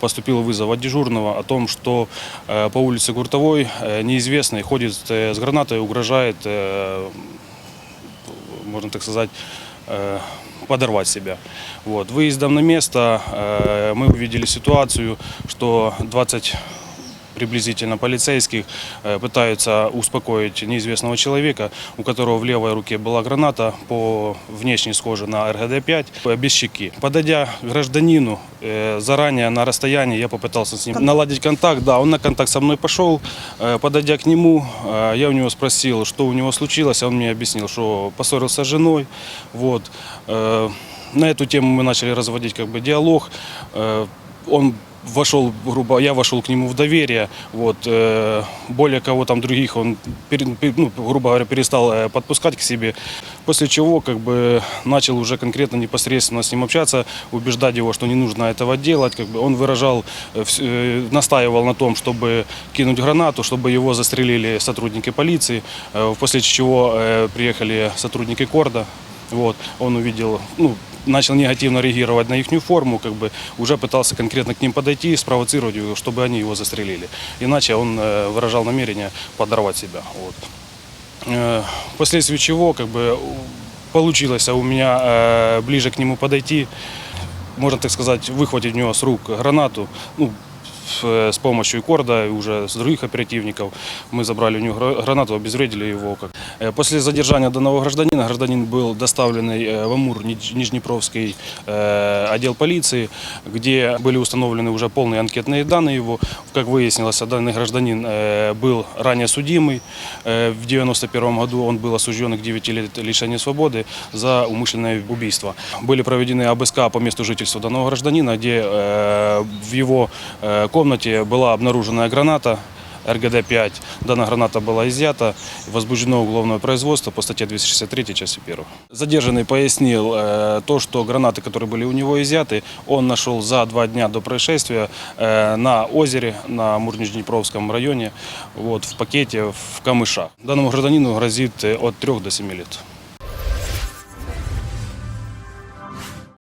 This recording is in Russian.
поступил вызов от дежурного о том, что э, по улице Гуртовой э, неизвестный ходит э, с гранатой, угрожает, можно так сказать, подорвать себя. Вот. Выездом на место э, мы увидели ситуацию, что 20 приблизительно полицейских э, пытаются успокоить неизвестного человека, у которого в левой руке была граната, по внешне схожа на РГД-5, э, без щеки. Подойдя гражданину, э, заранее на расстоянии я попытался с ним наладить контакт. Да, он на контакт со мной пошел. Подойдя к нему, я у него спросил, что у него случилось. Он мне объяснил, что поссорился с женой. Вот. На эту тему мы начали разводить как бы диалог. Он вошел, грубо, я вошел к нему в доверие, вот, э, более кого там других он, пере- пе- ну, грубо говоря, перестал э, подпускать к себе, после чего, как бы, начал уже конкретно непосредственно с ним общаться, убеждать его, что не нужно этого делать, как бы, он выражал, э, э, настаивал на том, чтобы кинуть гранату, чтобы его застрелили сотрудники полиции, э, после чего э, приехали сотрудники Корда, вот, он увидел, ну, начал негативно реагировать на их форму, как бы уже пытался конкретно к ним подойти, спровоцировать, его, чтобы они его застрелили. Иначе он э, выражал намерение подорвать себя. Вот. Э, Впоследствии чего, как бы, получилось у меня э, ближе к нему подойти, можно так сказать, выхватить у него с рук гранату, ну, с- э, с помощью корда, и уже с других оперативников. Мы забрали у него гра- гранату, обезвредили его. Э, После задержания данного гражданина, гражданин был доставленный э, в Амур, Ниж- Нижнепровский отдел полиции, где были установлены уже полные анкетные данные его. Как выяснилось, данный гражданин был ранее судимый. В 1991 году он был осужден к 9 лет лишения свободы за умышленное убийство. Были проведены обыска по месту жительства данного гражданина, где в его э, комнате была обнаружена граната РГД-5. Данная граната была изъята, возбуждено уголовное производство по статье 263 части 1. Задержанный пояснил э, то, что гранаты, которые были у него изъяты, он нашел за два дня до происшествия э, на озере, на Мурнич-Днепровском районе, вот, в пакете в камышах. Данному гражданину грозит э, от 3 до 7 лет.